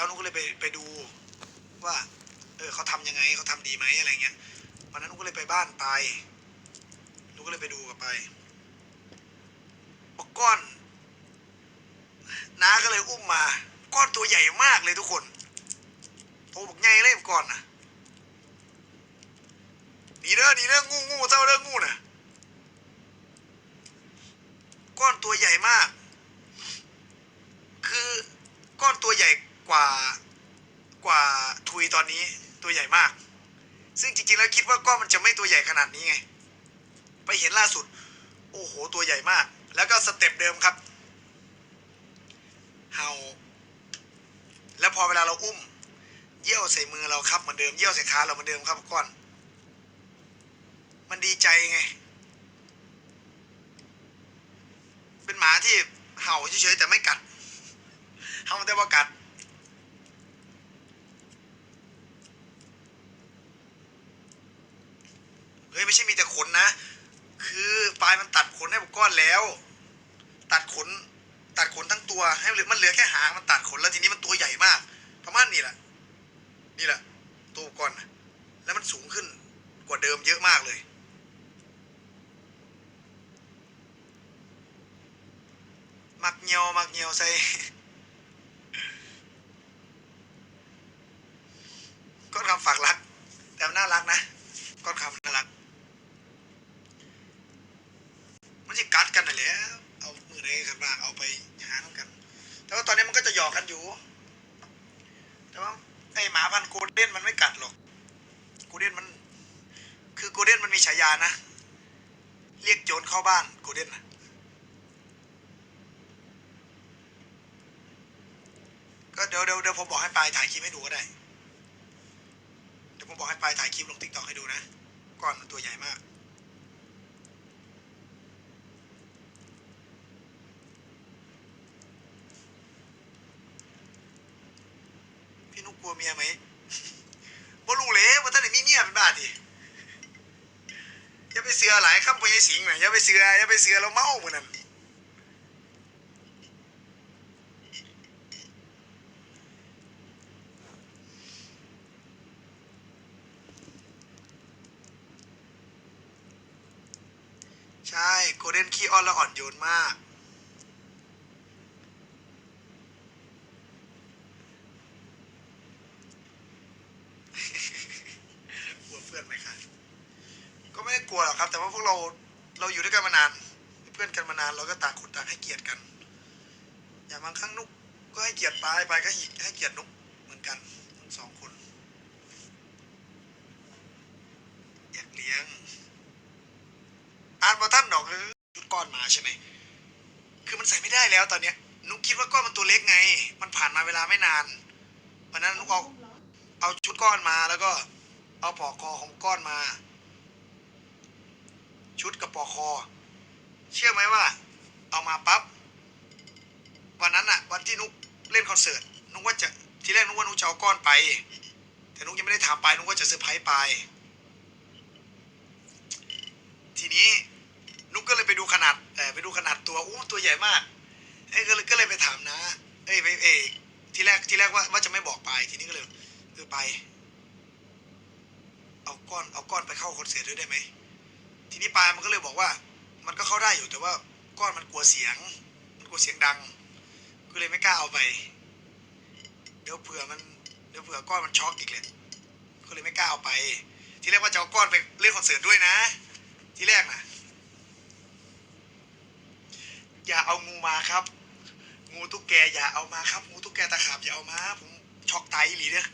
แล้วนุกก็เลยไปไปดูว่า เออเขาทำยังไงเขาทำดีไหมอะไรเงี้ยวันนั้นนุกก็เลยไปบ้านไปายนุกก็เลยไปดูกับไปายบอกก้อนน้าก็เลยอุ้มมา ก้อนตัวใหญ่มากเลยทุกคนโตบอกใหญ่เลยก่อนนะหนีเด้อหนีเด้องูงูเจ้าเด้องูน่ะก้อนตัวใหญ่มาก คือก้อนตัวใหญ่ กว่ากว่าทุยตอนนี้ตัวใหญ่มาก ซึ่งจริงๆแล้วคิดว่าก้อนมันจะไม่ตัวใหญ่ขนาดนี้ไง ไปเห็นล่าสุด โอ้โห ตัวใหญ่มาก แล้วก็สเต็ปเดิมครับ เห่า แล้วพอเวลาเราอุ้ม เยี่ยวใส่มือเราครับเหมือนเดิม เยี่ยวใส่ขาเราเหมือนเดิมครับก้อน มันดีใจไง เป็นหมาที่เห่าเฉยๆแต่ไม่กัดเห่าแต่ว่ากัด เฮ้ยไม่ใช่มีแต่ขนนะ คือปลายมันตัดขนให้ผมก้อนแล้ว ตัดขน ตัดขนทั้งตัวให้มันเหลือมันเหลือแค่หางมันตัดขนแล้วทีนี้มันตัวใหญ่มาก ประมาณนี้แหละ นี่แหละ ตัวก้อนนะแล้วมันสูงขึ้นกว่าเดิมเยอะมากเลย มักเงียวมักเงียวใส่ ก้อนคำฝากรัก แต่มันน่ารักนะ ก้อนคำน่ารัก มันจะกัดกันน่ะแหละเอามือในกันบ้างเอาไปหาน้ำกัน แต่ว่าตอนนี้มันก็จะหยอกกันอยู่ แต่ว่าไอหมาพันโกลเด้นมันไม่กัดหรอกโกลเด้นมัน คือโกลเด้นมันมีฉายานะ เรียกโจรเข้าบ้านโกลเด้นนะก็เดี๋ยวเดี๋ยวเดี๋ยวผมบอกให้ปลายถ่ายคลิปให้ดูก็ได้ เดี๋ยวผมบอกให้ปลายถ่ายคลิปลงติ๊กต็อกให้ดูนะก้อนมันตัวใหญ่มาก กกลัวเมียไหมบ่รู้เลยว่าท่านไหนมีเมียเป็นบ้าดิอย่าไปเสือหลายคำพยสิงห์น่ะอย่าไปเสืออย่าไปเสือเราเมาเหมือนนั้นใช่โกลเด้นขี้อ้อนและอ่อนโยนมากลัวเพื่อนไหมคะก็ไม่ได้กลัวหรอก ครับ แต่ว่าพวกเราเราอยู่ด้วยกันมานานเพื่อนกันมานานเราก็ต่างคนต่างให้เกียรติกัน อย่างบางครั้งนุกก็ให้เกียรติปายปายก็ให้เกียรตินุกเหมือนกันทั้งสองคนอยากเลี้ยงอ่านมาท่านดอกคือชุดก้อนมาใช่ไหมคือมันใส่ไม่ได้แล้วตอนเนี้ยนุกคิดว่าก้อนมันตัวเล็กไง มันผ่านมาเวลาไม่นานวันนั้นนุกเอาเอาชุดก้อนมาแล้วก็เอาปอกคอของก้อนมา ชุดกับปอคอ เชื่อไหมว่า เอามาปั๊บวันนั้นอะวันที่นุกเล่นคอนเสิร์ตนุกว่าจะทีแรกนุกว่านุกจะเอาก้อนไป แต่นุกยังไม่ได้ถามไปนุกว่าจะเซอร์ไพรส์ไป ทีนี้นุกก็เลยไปดูขนาดเออไปดูขนาดตัวอู้ตัวใหญ่มากเอ้ก็เลยก็เลยไปถามนะ เอ้ยไปเอทีแรกทีแรกว่าว่าจะไม่บอกไปทีนี้ก็เลยเออไป เอาก้อนเอาก้อนไปเข้าคอนเสิร์ตด้วยได้ไหม ทีนี้ปายมันก็เลยบอกว่า มันก็เข้าได้อยู่แต่ว่าก้อนมันกลัวเสียง มันกลัวเสียงดัง ก็เลยไม่กล้าเอาไป เดี๋ยวเผื่อมันเดี๋ยวเผื่อก้อนมันช็อกอีกเลยก็เลยไม่กล้าเอาไป ทีแรกว่าจะเอาก้อนไปเล่นคอนเสิร์ตด้วยนะ ที่แรกนะอย่าเอางูมาครับ งูตุ๊กแกอย่าเอามาครับ งูตุ๊กแกตะขาบอย่าเอามา ผมช็อกไตอีหลีเนี่ย